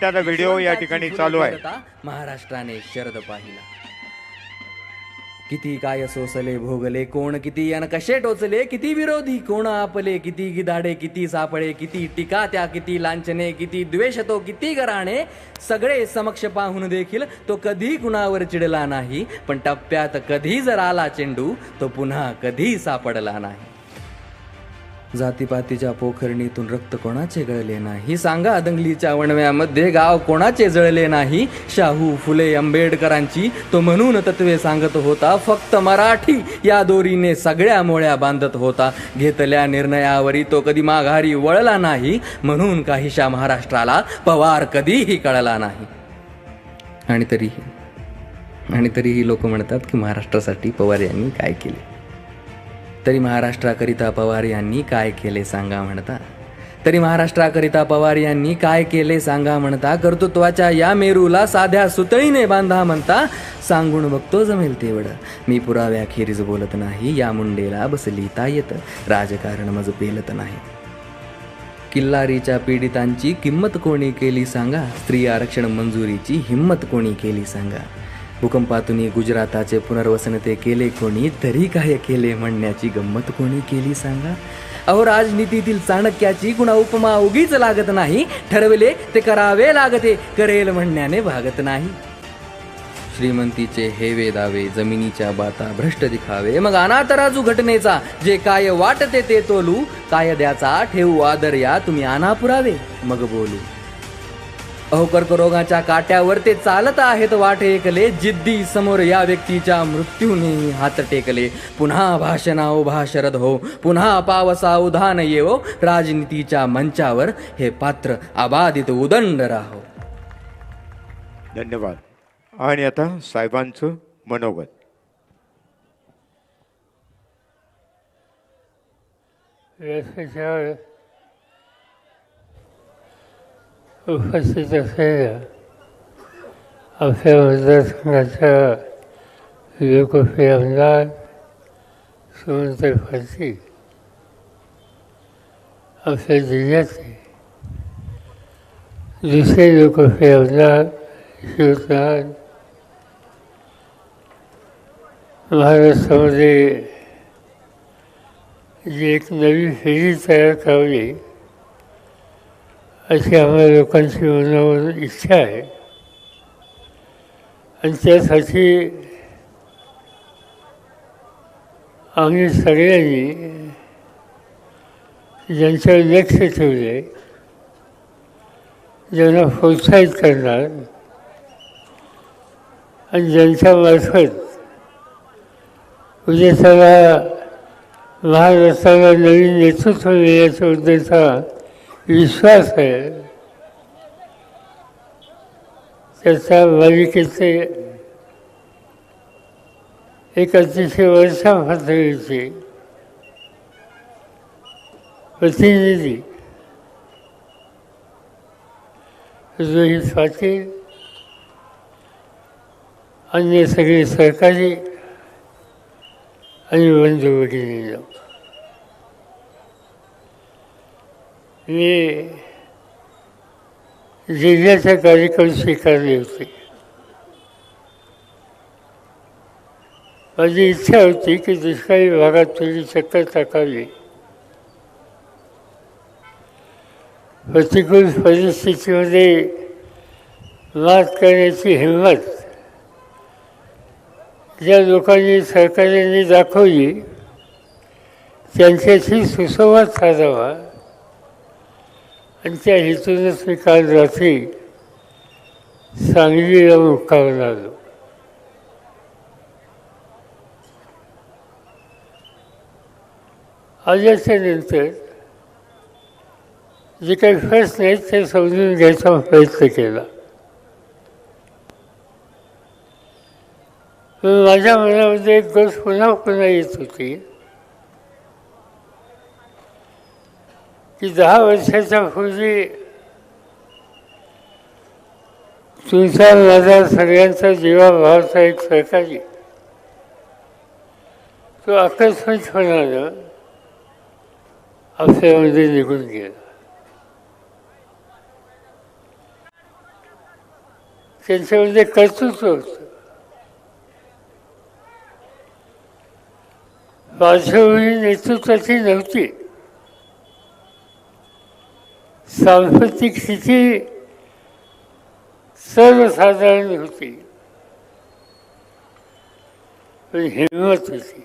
त्याचा व्हिडिओ या ठिकाणी चालू आहे. महाराष्ट्राने शरद पाहिला. किती काय सोसले भोगले कोण किती अन कसे टोचले किती विरोधी कोण आपले किती गिधाडे किती सापळे किती टीका त्या किती लांछने किती द्वेष तो किती गराणे सगळे समक्ष पाहून देखील तो कधी कुणावर चिडला नाही पण टप्प्यात कधी जर आला चेंडू तो पुन्हा कधी सापडला नाही. जातीपातीच्या पोखरणीतून रक्त कोणाचे गळले नाही? सांगा दंगलीच्या वणव्यामध्ये गाव कोणाचे जळले नाही? शाहू फुले आंबेडकरांची तो म्हणून तत्वे सांगत होता फक्त मराठी या दोरीने सगळ्या मोळ्या बांधत होता. घेतल्या निर्णयावरी तो कधी माघारी वळला नाही म्हणून काहीशा महाराष्ट्राला पवार कधीही कळला नाही. आणि तरीही आणि तरीही लोक म्हणतात की महाराष्ट्रासाठी पवार यांनी काय केले? तरी महाराष्ट्राकरिता पवार यांनी काय केले सांगा म्हणता. तरी महाराष्ट्राकरिता पवार यांनी काय केले सांगा म्हणता. कर्तृत्वाच्या या मेरूला साध्या सुतळीने बांधा म्हणता. सांगून बघतो जमेल तेवढं. मी पुराव्याखेरीज बोलत नाही. या मुंडेला बसली तायत राजकारण मज पेलत नाही. किल्लारीच्या पीडितांची किंमत कोणी केली सांगा? स्त्री आरक्षण मंजुरीची हिंमत कोणी केली सांगा? भूकंपातून गुजराताचे पुनर्वसन ते केले कोणी? तरी काय केले म्हणण्याची गंमत कोणी केली सांगा? अहो राजनीतीतील चाणक्याची कुणा उपमा उगीच लागत नाही. ठरवले ते करावे लागते करेल म्हणण्याने भागत नाही. श्रीमंतीचे हेवे दावे जमिनीच्या बाता भ्रष्ट दिखावे. मग अनातराजू घटनेचा जे काय वाटते ते तोलू. कायद्याचा ठेवू आदर या तुम्ही आना पुरावे मग बोलू. अहो कर्करोगाच्या काट्यावर ते चालत आहेत वाट ऐकले. जिद्दी समोर या व्यक्तीच्या मृत्यूने हात टेकले. पुन्हा भाषणा उभा शरद हो. पुन्हा पावसा उधान येवो. राजनीतीच्या मंचावर हे पात्र अबाधित उदंड राहो. धन्यवाद. आणि आता साहेबांचं मनोगत. उपस्थित असलेल्या आपल्या मतदारसंघाच्या लोकप्रिय आमदार सुमंत फारसी आपल्या जिल्ह्याचे दुसरे लोकप्रिय आमदार शिवराज महाराष्ट्रामध्ये जी एक नवी फेरी तयार करावी अशी आम्हाला लोकांची मनावर इच्छा आहे. आणि त्यासाठी आम्ही सगळ्यांनी ज्यांच्यावर लक्ष ठेवले ज्यांना प्रोत्साहित करणार आणि ज्यांच्यामार्फत उद्या म्हणजे त्याला महाराष्ट्राला नवीन नेतृत्व देण्याच्या उद्देशा विश्वास आहे त्याचा मालिकेचे एक अतिशय वर्षा पातळीचे प्रतिनिधी रोहित पाटील अन्य सगळे सरकारी आणि बंधू भगिनींनो मी जिल्ह्याचा कार्यक्रम स्वीकारले होते. माझी इच्छा होती की दुष्काळी भागात थोडी चक्कर टाकावी प्रतिकूल परिस्थितीमध्ये मात करण्याची हिंमत ज्या लोकांनी सरकारने दाखवली त्यांच्याशी सुसंवाद साधावा. आणि त्या हेतूनच मी काल रात्री सांगलीला मुक्कावर आलो. आल्याच्यानंतर जे काही प्रश्न नाहीत ते समजून घ्यायचा प्रयत्न केला. माझ्या मनामध्ये एक गोष्ट पुन्हा पुन्हा येत होती. की दहा वर्षाच्या पूर्वी तुमचा माझा सगळ्यांचा जीवाभावाचा एक सहकारी तो आकस्मिकपणानं आपल्यामध्ये निघून गेला. त्यांच्यामध्ये कर्तृत्व होतं. पार्श्वभूमी नेतृत्वाची नव्हती. सांस्कृतिक स्थिती सर्वसाधारण होती. पण हिंमत होती.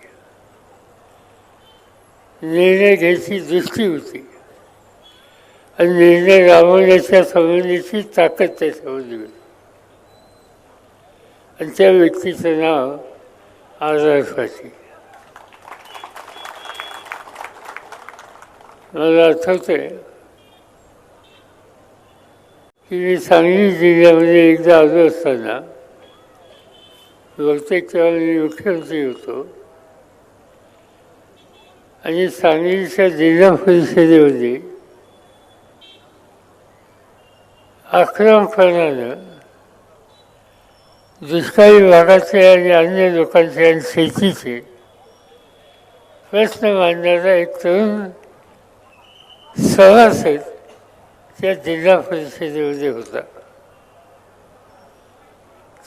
निर्णय घ्यायची दृष्टी होती. आणि निर्णय राबवण्याच्या संबंधीची ताकद त्याच्यामध्ये होती. आणि त्या व्यक्तीचं नाव आजारसाठी मला आठवतंय की सांगली जिल्ह्यामध्ये एकदा आलो असताना बहुतेक तेव्हा मी मुख्यमंत्री होतो. आणि सांगलीच्या जिल्हा परिषदेमध्ये आक्रमकपणानं दुष्काळी भागाचे आणि अन्य लोकांचे आणि शेतीचे प्रश्न मांडणारा एक तरुण सभासद त्या जिल्हा परिषदेमध्ये होता.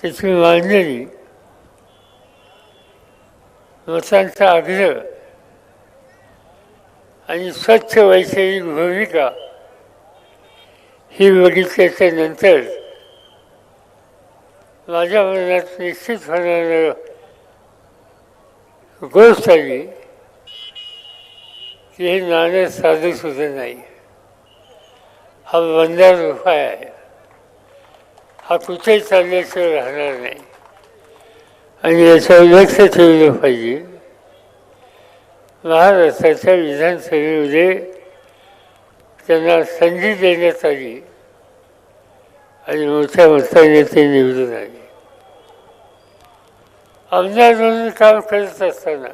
त्याची मांडणी मतांचा आग्रह आणि स्वच्छ वैचारिक भूमिका ही बघितल्याच्या नंतर माझ्या मनात निश्चित होणारं गोष्ट आली की हे नाणं साधू सुद्धा नाही. हा बंदार उपाय आहे. हा कुठेही चालल्याशिवाय राहणार नाही. आणि याचा लक्ष ठेवलं पाहिजे. महाराष्ट्राच्या विधानसभेमध्ये त्यांना संधी देण्यात आली आणि मोठ्या मताने ते निवडून आले. आमदार म्हणून काम करत असताना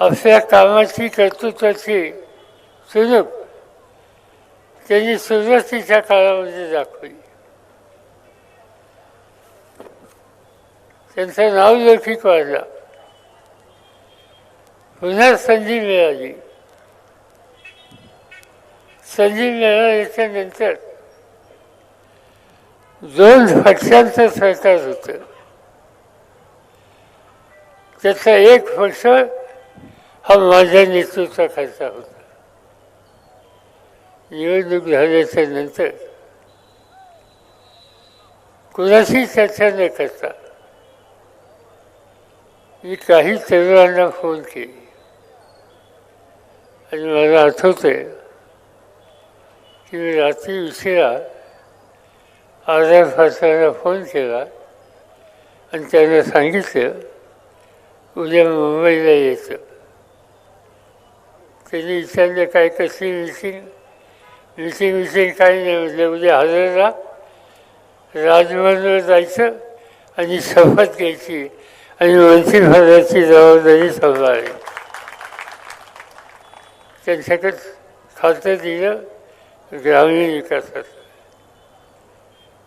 आपल्या कामाची कर्तृत्वाची सुलभ त्यांनी सुरुवातीच्या काळामध्ये दाखवली. त्यांचं नाव लौकिक वाढला पुन्हा संधी मिळाली. संधी मिळाल्याच्या नंतर दोन पक्षांचं सरकार होतं. त्याचा एक पक्ष हा माझ्या नेतृत्वाखालचा होता. निवडणूक झाल्याच्यानंतर कुणाशी चर्चा न करता? मी काही तरुणांना फोन केली. आणि मला आठवतंय की मी रात्री उशिरा आजार फासाला फोन केला आणि त्यांना सांगितलं उद्या मुंबईला यायचं. त्यांनी विचारलं काय कसली मिटिंग मिटिंग विटिंग काही नाही म्हटलं उद्या म्हणजे हजर राहा राजभवनवर जायचं आणि शपथ घ्यायची आणि मंत्रिपदाची जबाबदारी सांभाळली त्यांच्याकडे खातं दिलं ग्रामीण विकासात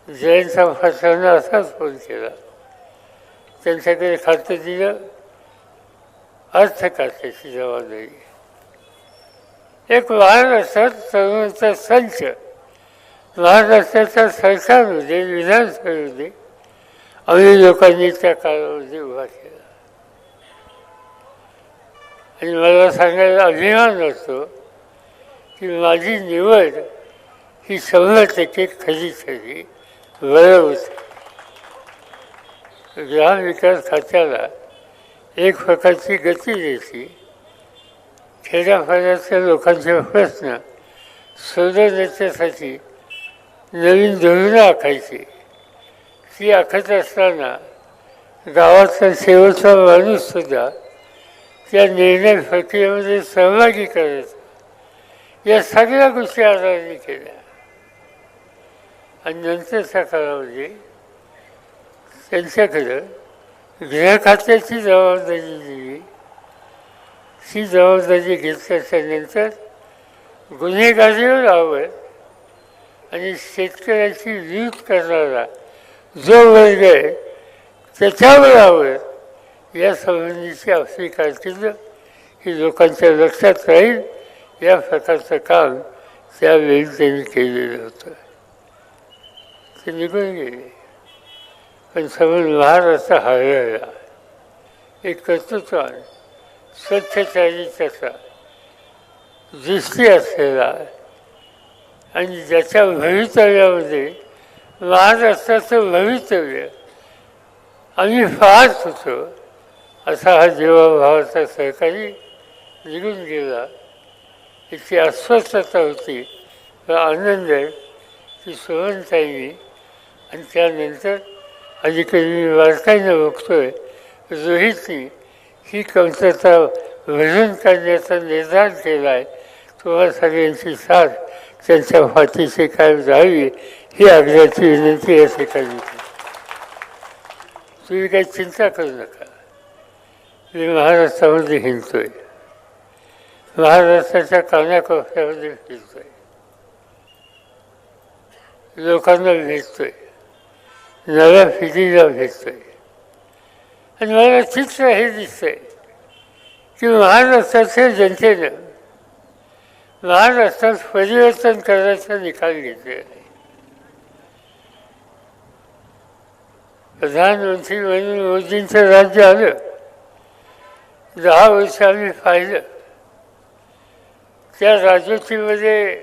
जैन संभाषणानं असाच फोन केला. त्यांच्याकडे खातं दिलं अर्थ खात्याची जबाबदारी. एक महाराष्ट्रात तरुणाचा संच. महाराष्ट्राच्या सरकारमध्ये विधानसभेमध्ये आम्ही लोकांनी त्या काळामध्ये उभा केला. आणि मला सांगायला अभिमान वाटतो की माझी निवड ही शंभर टक्के खरी खरी बरं होती. ग्रामविकास खात्याला एक प्रकारची गती द्यायची खेड्यापाड्यातल्या लोकांचे प्रश्न सोडवण्याच्यासाठी नवीन धोरणं आखायची. ती आखत असताना गावातला शेवटचा माणूससुद्धा त्या निर्णय प्रक्रियेमध्ये सहभागी करत या सगळ्या गोष्टी आधाराने केल्या. आणि नंतरच्या काळामध्ये त्यांच्याकडं गृह खात्याची जबाबदारी दिली. ही जबाबदारी घेतल्याच्या नंतर गुन्हेगारीवर आवड आणि शेतकऱ्याची वीज करणारा जो वर्ग आहे त्याच्यावर आवड या संबंधीची आपली कारकिर्द ही लोकांच्या लक्षात राहील. या प्रकारचं काम त्यावेळी त्यांनी केलेलं होतं. ते निघून गेले. पण समज महाराष्ट्र हरवला एक कर्तृत्वान स्वच्छ चारित्र्याचा दृष्टी असलेला आणि ज्याच्या भवितव्यामध्ये महाराष्ट्राचं भवितव्य आम्ही पाहत होतो असा हा जीवाभावाचा सहकारी निघून गेला. इतकी अस्वस्थता होती व आनंद ती की सोहनताईंनी आणि त्यानंतर अलीकडे मी वारकाईनं बघतोय रोहितनी ही कमतरता भरून करण्याचा निर्धार केला आहे तुम्हा सगळ्यांची साथ त्यांच्या फाटीची कायम जावी ही आग्रहाची विनंती या ठिकाणी तुम्ही काही चिंता करू नका. मी महाराष्ट्रामध्ये हिंडतोय. महाराष्ट्राच्या कानाकोपऱ्यामध्ये आहे लोकांना भेटतोय. नव्या पिढीला भेटतोय. आणि मला चित्र हे दिसतंय की महाराष्ट्राच्या जनतेनं महाराष्ट्रात परिवर्तन करण्याचा निकाल घेतलेला आहे. प्रधानमंत्री म्हणून मोदींचं राज्य आलं दहा वर्ष आम्ही पाहिलं. त्या राजवटीमध्ये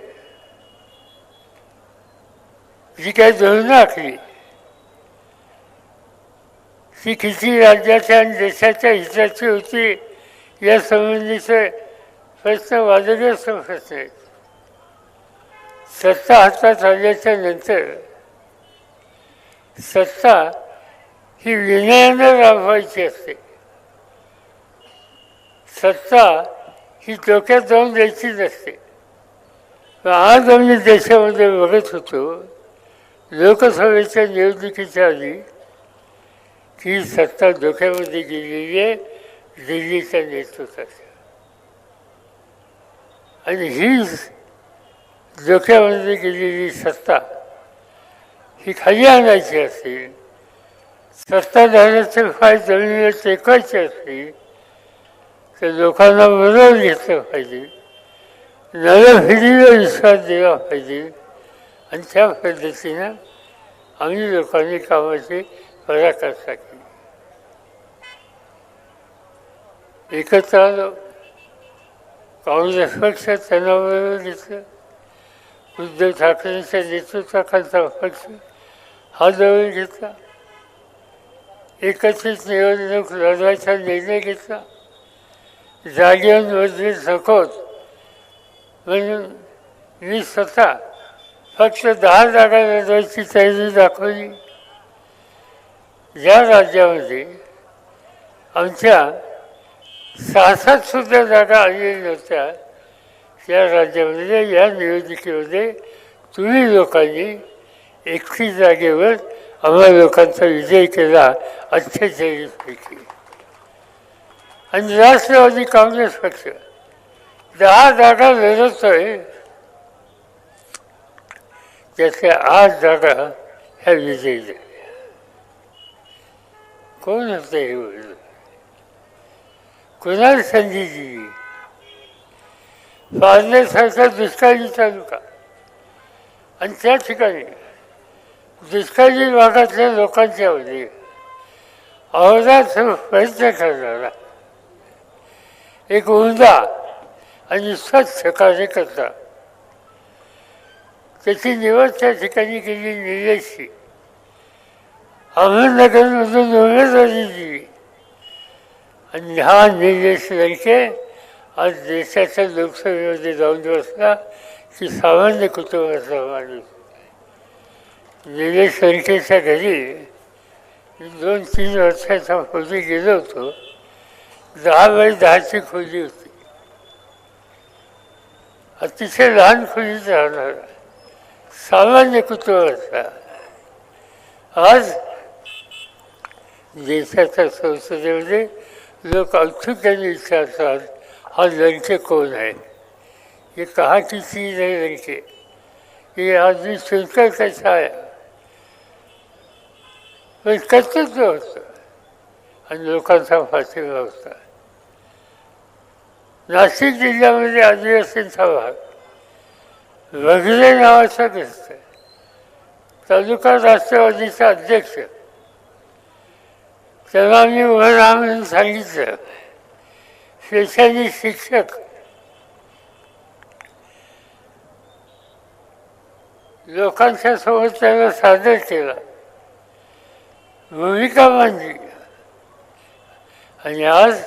जी काही धोरणं आखली ती किती राज्याच्या आणि देशाच्या हिताची होती या संबंधीचे प्रश्न वादग्रस्त प्रश्न आहेत सत्ता हातात आल्याच्यानंतर सत्ता ही विनयानं राबवायची असते. सत्ता ही डोक्यात जाऊन द्यायची नसते. आज आम्ही देशामध्ये बघत होतो लोकसभेच्या निवडणुकीच्या आधी ती सत्ता डोक्यामध्ये गेलेली आहे दिल्लीच्या नेतृत्वाच्या आणि ही। डोक्यामध्ये गेलेली सत्ता ही खाली आणायची असेल सत्ताधाऱ्याचे फाय जमिनीवर टेकायचे असतील तर लोकांना बरोबर घेतलं पाहिजे नव्या पिढीला विश्वास दिला पाहिजे आणि त्या पद्धतीनं आम्ही लोकांनी कामाची पराकाष्ठा केली एकत्र आलो काँग्रेस पक्ष त्यांना घेतलं उद्धव ठाकरेंच्या नेतृत्वाखालचा पक्ष हा जवळ घेतला एकत्रित निवडणूक लढवायचा निर्णय घेतला. जागेवर सखोत म्हणून मी स्वतः फक्त दहा जागा लढवायची तयारी दाखवली. ज्या राज्यामध्ये आमच्या सहा सुद्धा जागा आलेल्या होत्या त्या राज्यामध्ये या निवडणुकीमध्ये तुम्ही लोकांनी एकतीस जागेवर आम्हा लोकांचा विजय केला अठ्ठेचाळीसपैकी आणि राष्ट्रवादी काँग्रेस पक्ष दहा जागा लढवतोय. त्याच्या आठ जागा ह्या विजयी झाल्या. कोण होतं हे बोललं कुणाल संधी दिली पारनेसारखा दुष्काळी तालुका. आणि त्या ठिकाणी दुष्काळी भागातल्या लोकांच्या वती अवधात प्रयत्न करणारा एक उमदा आणि स्वच्छ कार्यकर्ता. त्याची निवड त्या ठिकाणी केली निलेशची अहमदनगरमधून उमेदवारी दिली. आणि हा निर्देश लंके आज देशाच्या लोकसभेमध्ये जाऊन बसला की सामान्य कुटुंबाचा माणूस निलेश लंकेच्या घरी दोन तीन वर्षाचा खोली गेलो होतो. दहा बाय दहाची खोली होती. अतिशय लहान खोलीत राहणारा सामान्य कुटुंबाचा. आज देशाच्या संसदेमध्ये लोक औत्सुक्याने विचारतात हा लंके कोण आहे? ये कहा की चीज है लंके ये आदमी सुनकर कैसा आया पण जो होतं. आणि लोकांचा पाठिंबा होता. नाशिक जिल्ह्यामध्ये आदिवासींचा भाग. वगैरे नावाचा दिसतं तालुका राष्ट्रवादीचा अध्यक्ष. तेव्हा मी वर राहा म्हणून सांगितलं शेषाजी शिक्षक. लोकांच्या सोबत त्याला सादर केला. भूमिका मांडली. आणि आज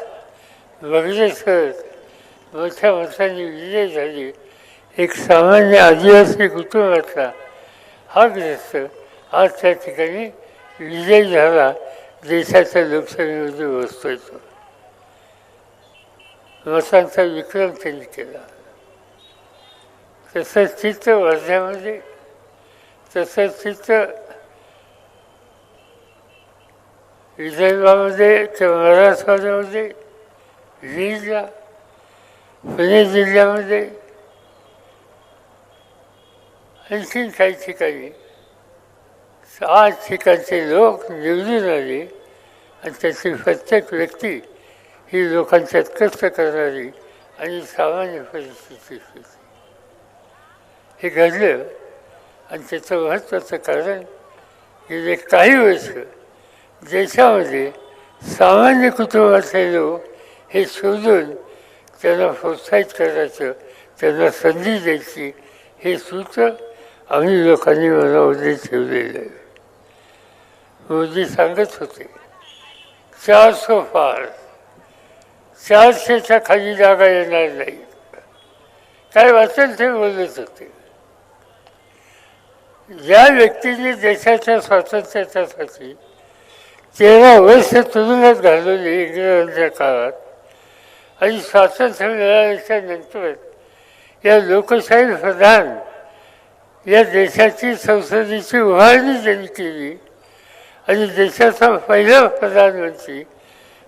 सर मोठ्या मतांनी विजय झाली. एक सामान्य आदिवासी कुटुंबातला हा ग्रस्त आज त्या ठिकाणी विजय झाला. देशाच्या लोकशाहीमध्ये बसतोय तो मतांचा विक्रम त्यांनी केला. तसंच चित्र वर्ध्यामध्ये तसंच चित्र विदर्भामध्ये किंवा मराठवाड्यामध्ये बीडला पुणे जिल्ह्यामध्ये आणखीन काही ठिकाणी आठ ठिकाणचे लोक निवडून आले आणि त्याची प्रत्येक व्यक्ती ही लोकांच्यात कष्ट करणारी आणि सामान्य परिस्थिती होती. हे घडलं आणि त्याचं महत्त्वाचं कारण गेले काही वर्ष देशामध्ये सामान्य कुटुंबातले लोक हे शोधून त्यांना प्रोत्साहित करायचं त्यांना संधी द्यायची हे सूत्र आम्ही लोकांनी मनामध्ये ठेवलेलं आहे. रोजी सांगत होते चारशे फार चारशेच्या खाली जागा येणार नाही. काय वाचेल ते बोलत होते. ज्या व्यक्तीने देशाच्या स्वातंत्र्यासाठी तेरा वर्ष तुरुंगात घालवली इंग्रजांच्या काळात आणि स्वातंत्र्य मिळाल्याच्या नंतर या लोकशाही प्रधान या देशाची संसदेची उभारणी त्यांनी केली आणि देशाचा पहिला प्रधानमंत्री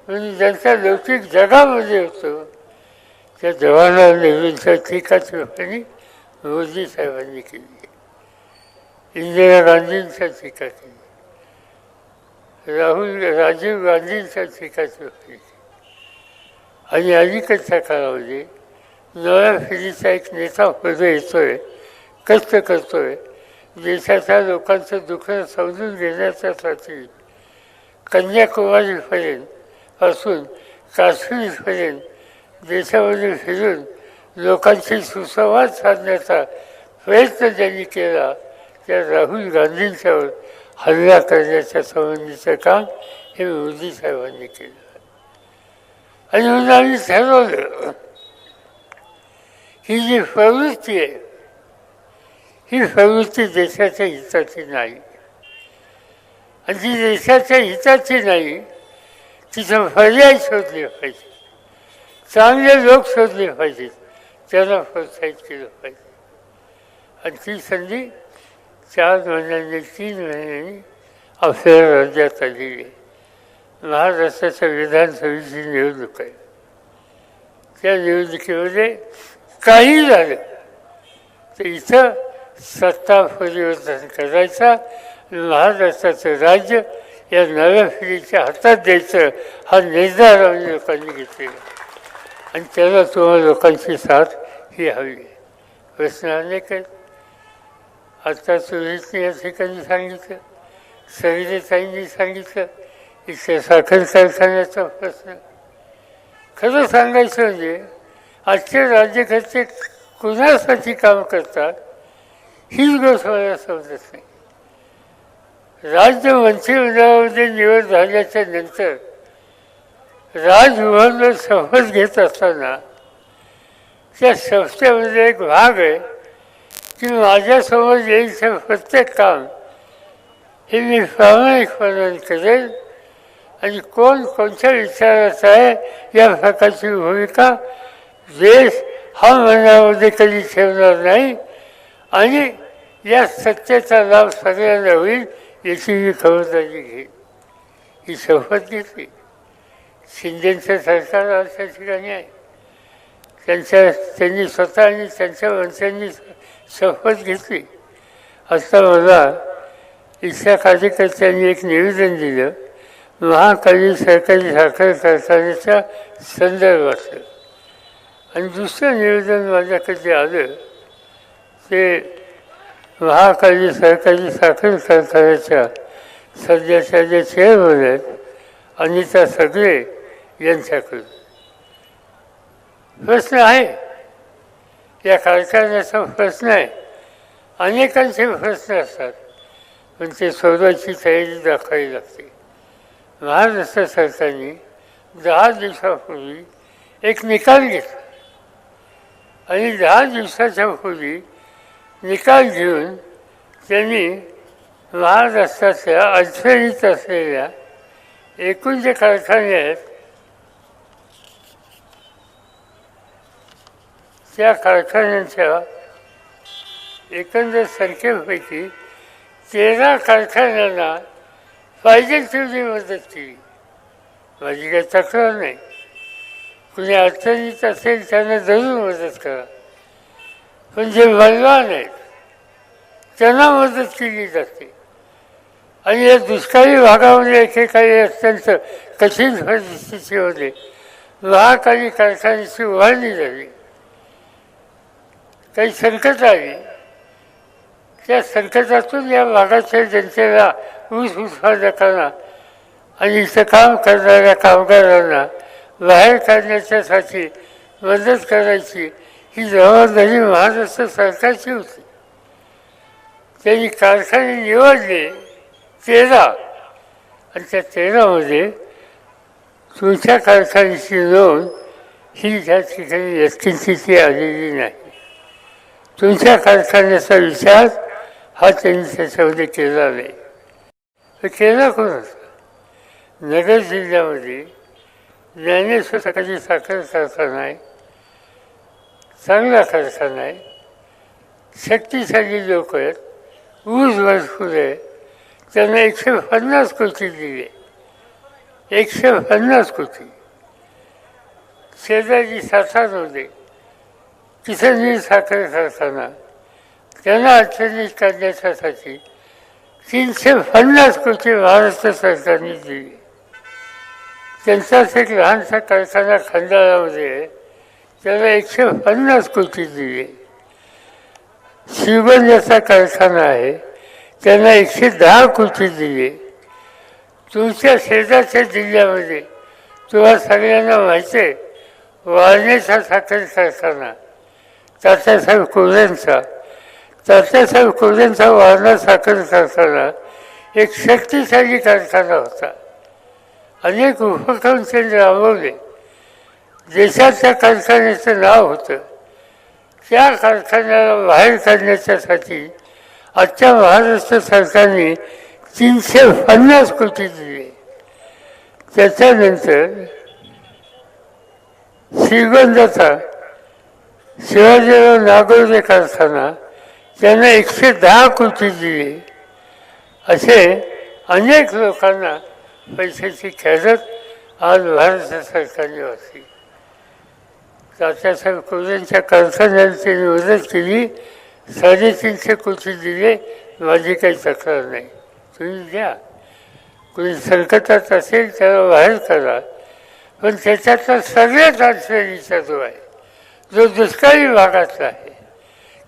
म्हणजे ज्यांचा लौकिक जगामध्ये होतो त्या जवाहरलाल नेहरूंच्या टीकाची मोदी साहेबांनी केली इंदिरा गांधींच्या टीका केली राहुल राजीव गांधींच्या टीकाची टिप्पणी आणि अलीकडच्या काळामध्ये नव्या फिरीचा एक नेता पुढे येतोय कष्ट करतोय देशाच्या लोकांचं दुःख समजून घेण्याच्यासाठी कन्याकुमारीपर्यंत असून काश्मीरपर्यंत देशामध्ये फिरून लोकांशी सुसंवाद साधण्याचा प्रयत्न ज्यांनी केला. त्या राहुल गांधींच्यावर हल्ला करण्याच्या संबंधीचं काम हे मोदी साहेबांनी केलं. आणि म्हणून आम्ही ठरवलं ही जी प्रवृत्ती आहे ही प्रवृत्ती देशाच्या हिताची नाही. आणि जी देशाच्या हिताची नाही तिथं पर्याय शोधले पाहिजे. चांगले लोक शोधले पाहिजेत त्यांना प्रोत्साहित केलं पाहिजे. आणि ती संधी चार महिन्यांनी तीन महिन्यांनी आपल्या राज्यात आलेली आहे महाराष्ट्राच्या विधानसभेची निवडणूक आहे. त्या निवडणुकीमध्ये काही झालं. तर इथं सत्ता परिवर्तन करायचा महाराष्ट्राचं राज्य या नव्या पिढीच्या हातात द्यायचं हा निर्धार आम्ही लोकांनी घेतलेला आणि त्याला तुम्हाला लोकांची साथ ही हवी प्रश्न अनेक आहेत. आता सुरेशने या ठिकाणी सांगितलं सरिताईंनी सांगितलं इथे साखर कारखान्याचा प्रश्न. खरं सांगायचं म्हणजे आजचे राज्यकर्ते कुणासाठी काम करतात? हीच गोष्ट मला समजत नाही. राज्य मंत्रिमंडळामध्ये निवड झाल्याच्यानंतर राजभवनवर शपथ घेत असताना त्या संस्थेमध्ये एक भाग आहे की माझ्यासमोर येईल प्रत्येक काम हे मी प्रामाणिकपणाने करेल आणि कोण कोणत्या विचाराचा आहे या प्रकारची भूमिका देश हा मनामध्ये कधी ठेवणार नाही आणि या सत्तेचा लाभ सगळ्यांना होईल याची मी खबरदारी घेईल ही शपथ घेतली. शिंदेचं सरकार आज त्या ठिकाणी आहे. त्यांच्या त्यांनी स्वतः आणि त्यांच्या मंत्र्यांनी शपथ घेतली. असता मला इथल्या कार्यकर्त्यांनी एक निवेदन दिलं. महाकाली सरकारी साखर कारखान्याच्या संदर्भातलं. आणि दुसरं निवेदन माझ्याकडे आलं. ते महाकाली सरकारी साखर कारखान्याच्या सध्याच्या जे चेअरमन आहेत अनिता सगळे यांच्याकडून. प्रश्न आहे. या कारखान्याचा प्रश्न आहे. अनेकांचे प्रश्न असतात. पण ते सोडवायची तयारी दाखवावी लागते. महाराष्ट्र सरकारने दहा दिवसापूर्वी एक निकाल घेतला. आणि दहा दिवसाच्या पूर्वी निकाल घेऊन त्यांनी महाराष्ट्राच्या अडचणीत असलेल्या एकूण जे कारखाने आहेत त्या कारखान्यांच्या एकंदर संख्येपैकी तेरा कारखान्यांना पाहिजे तेवढी मदत केली. माझी काही तक्रार नाही. कुणी अडचणीत असेल त्यांना जरूर मदत करा. पण जे बलवान आहेत त्यांना मदत केली जाते. आणि या दुष्काळी भागामध्ये एकेकाळी अत्यंत कठीण परिस्थितीमध्ये महाकाली कारखान्याची उभारणी झाली. काही संकट आली. त्या संकटातून या भागाच्या जनतेला ऊस उत्पादकांना आणि इथं काम करणाऱ्या कामगारांना बाहेर काढण्याच्यासाठी मदत करायची ही जबाबदारी महाराष्ट्र सरकारची होती. त्यांनी कारखाने निवडले तेरा. आणि त्या तेरामध्ये तुमच्या कारखान्याची नोंद ही त्या ठिकाणी व्यक्तिस्थिती आलेली नाही. तुमच्या कारखान्याचा विचार हा त्यांनी त्याच्यामध्ये केला नाही. तर केला होता नगर जिल्ह्यामध्ये ज्ञानेश्वर सकाळची साखर कारखाना आहे. चांगला कारखाना आहे शक्तिशाली लोक आहेत. ऊस भरपूर आहे. त्यांना एकशे पन्नास कोटी दिले. एकशे पन्नास कोटी. शेजारी सातारमध्ये किसनजी साखर कारखाना. त्यांना अडचणीत काढण्यासाठी तीनशे पन्नास कोटी महाराष्ट्र सरकारने दिली. त्यांचाच एक लहानसा कारखाना खंडाळामध्ये आहे. त्याला एकशे पन्नास कोटी दिले. शिवगंजाचा कारखाना आहे. त्यांना एकशे दहा कोटी दिले. तुमच्या शेजारच्या जिल्ह्यामध्ये तुम्हाला सगळ्यांना माहिती आहे वाळण्याचा साखर कारखाना तात्यासाहेब कोल्यांचा तात्यासाहेब कोल्यांचा वारणा साखर कारखाना एक शक्तिशाली कारखाना होता. अनेक उपक्रम त्यांनी राबवले. देशाच्या कारखान्याचं नाव होतं. त्या कारखान्याला बाहेर काढण्याच्यासाठी आजच्या महाराष्ट्र सरकारने तीनशे पन्नास कोटी दिले. त्याच्यानंतर श्रीगंधाचा शिवाजीराव नागोदे कारखाना त्यांना एकशे दहा कोटी दिले. असे अनेक लोकांना पैशाची खेळत आज भारत सरकारने वाचली. तात्यासाहेब कोल्यांच्या कारखान्याला त्यांनी मदत केली साडेतीनशे कोटी दिले. माझी काही तक्रार नाही. तुम्ही द्या. कोणी संकटात असेल त्याला बाहेर करा. पण त्याच्यातला सगळ्यात अडचणीचा जो आहे जो दुष्काळी भागातला आहे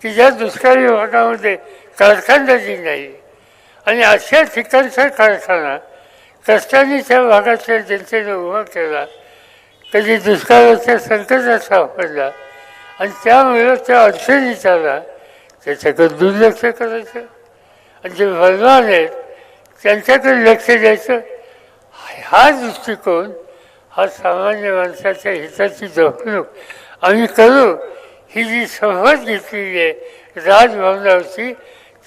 की ज्या दुष्काळी भागामध्ये कारखानदारी नाही आणि अशा ठिकाणचा कारखाना कष्टाने त्या जनतेने उभा केला कधी दुष्काळाच्या संकटात सापडला आणि त्यामुळे त्या अडचणीत आला त्याच्याकडे दुर्लक्ष करायचं. आणि जे बलवान आहेत त्यांच्याकडे लक्ष द्यायचं. हा दृष्टिकोन हा सामान्य माणसाच्या हिताची जपणूक आम्ही करू. ही जी शपथ घेतलेली आहे राजभवनावरची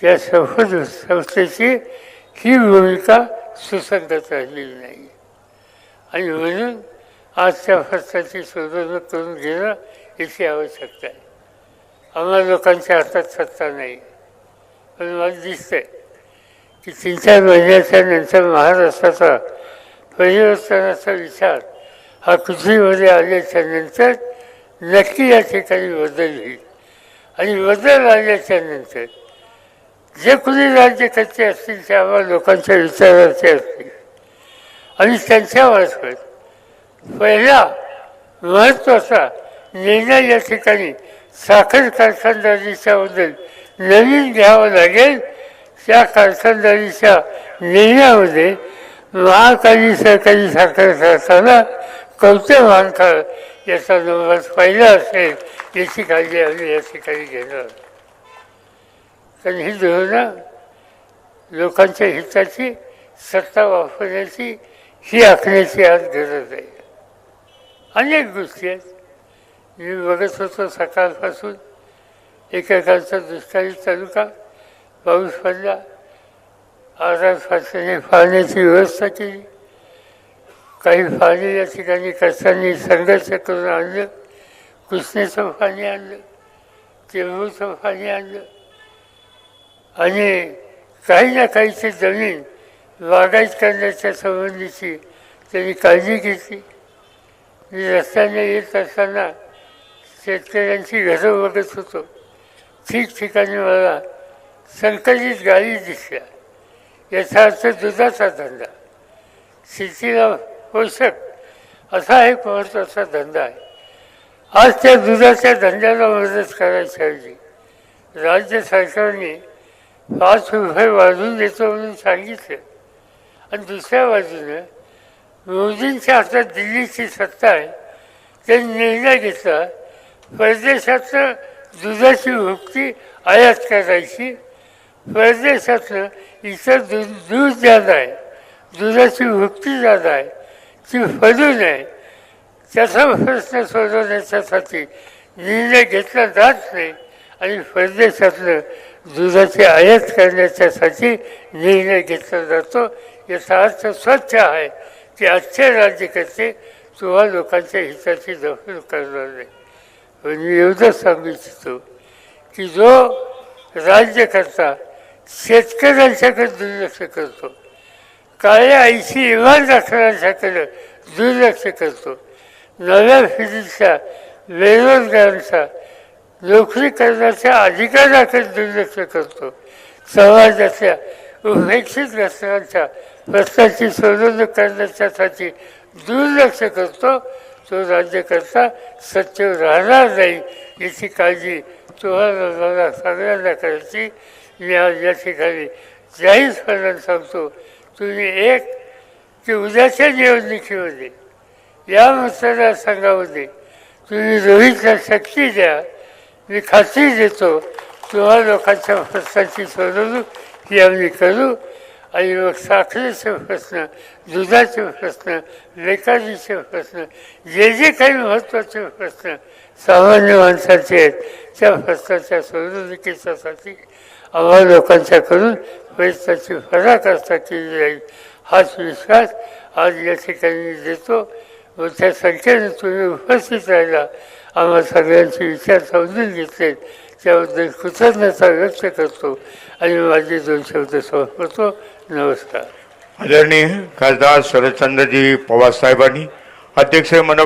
त्या शपथ संस्थेची ही भूमिका सुसंगत राहिलेली नाही. आणि म्हणून आजच्या भारताची सोडवणूक करून घेणं याची आवश्यकता आहे. आम्हाला लोकांच्या हातात सत्ता नाही. पण मला दिसतंय की तीन चार महिन्याच्या नंतर महाराष्ट्राचा परिवर्तनाचा विचार हा पृथ्वीमध्ये आल्याच्यानंतर नक्की या ठिकाणी बदल होईल. आणि बदल आल्याच्यानंतर जे कोणी राज्यकर्ते असतील ते आम्हाला लोकांच्या विचाराचे असतील. आणि त्यांच्यामार्फत पहिला महत्त्वाचा निर्णय या ठिकाणी साखर कारखानदारीच्याबद्दल नवीन घ्यावं लागेल. त्या कारखानदारीच्या निर्णयामध्ये महाकाली सरकारी साखर कारखाना कवते महानकाळ याचा नंबर पहिला असेल याची काळजी आम्ही या ठिकाणी घेणार. कारण ही धोरणं लोकांच्या हिताची सत्ता वापरण्याची ही आखण्याची आज गरज आहे. अनेक गोष्टी आहेत. मी बघत होतो सकाळपासून. एकेकांचा दुष्काळी तालुका पाऊस पडला. आजार फासल्याने पाण्याची व्यवस्था केली. काही पाणी या ठिकाणी कष्टांनी संघर्ष करून आणलं. कृष्णेचं पाणी आणलं. चेंबूचं पाणी आणलं. आणि काही ना काहीची जमीन बागायत करण्याच्या संबंधीची त्यांनी काळजी घेतली. रस्त्याने येत असताना शेतकऱ्यांची घरं बघत होतो. ठिकठिकाणी मला संकलित गाडी दिसल्या. याचा अर्थ दुधाचा धंदा. शेतीला पोषक असा एक महत्त्वाचा धंदा आहे. आज त्या दुधाच्या धंद्याला मदत करायची हवी राज्य सरकारने पाच रुपये वाढवून देतो म्हणून सांगितलं. आणि दुसऱ्या बाजूनं मोदींच्या हातात दिल्लीची सत्ता आहे त्यांनी निर्णय घेतला. परदेशातलं दुधाची भुकटी आयात करायची. परदेशातलं इतर दूध दूध जादा आहे. दुधाची भुकटी जादा आहे. ती फरू नये त्याचा प्रश्न सोडवण्याच्यासाठी निर्णय घेतला जात नाही आणि परदेशातलं दुधाची आयात करण्याच्यासाठी निर्णय घेतला जातो. याचा अर्थ स्वच्छ आहे. की आजचे राज्यकर्ते किंवा लोकांच्या हिताची दखल करणार. नाही पण मी एवढंच सांगू इच्छितो की जो राज्यकर्ता शेतकऱ्यांच्याकडे दुर्लक्ष करतो. काळ्या आईशी इमान राखणाऱ्यांच्याकडे दुर्लक्ष करतो. नव्या फिरीच्या बेरोजगारांचा नोकरी करण्याच्या अधिकाराकडे दुर्लक्ष करतो. समाजाच्या उपेक्षित घटनांच्या प्रश्नाची सोडवणूक करण्याच्यासाठी दुर्लक्ष करतो. तो राज्यकर्ता सत्य राहणार नाही याची काळजी तुम्हाला सगळ्यांना करायची. मी आज या ठिकाणी जाहीरपणाने सांगतो. तुम्ही एक की उद्याच्या निवडणुकीमध्ये या मतदारसंघामध्ये तुम्ही रोहितला शक्ती द्या. मी खात्री देतो तुम्हा लोकांच्या प्रश्नाची सोडवणूक ही आम्ही करू. आणि मग साखरेचे प्रश्न दुधाचे प्रश्न बेकारीचे प्रश्न जे जे काही महत्त्वाचे प्रश्न सामान्य माणसाचे आहेत त्या प्रश्नाच्या सोडवणुकीच्यासाठी आम्हा लोकांच्याकडून प्रयत्नाची पराकाष्ठा केली जाईल हाच विश्वास आज या ठिकाणी मी देतो मोठ्या संख्येने तुम्ही उपस्थित राहिला आम्हा सगळ्यांचे विचार समजून घेतले त्याबद्दल कृतज्ञता व्यक्त करतो आणि माझे दोन शब्द समर्पतो नमस्कार. आदरणीय खासदार शरदचंद्रजी पवार साहेबांनी अध्यक्ष मनोगत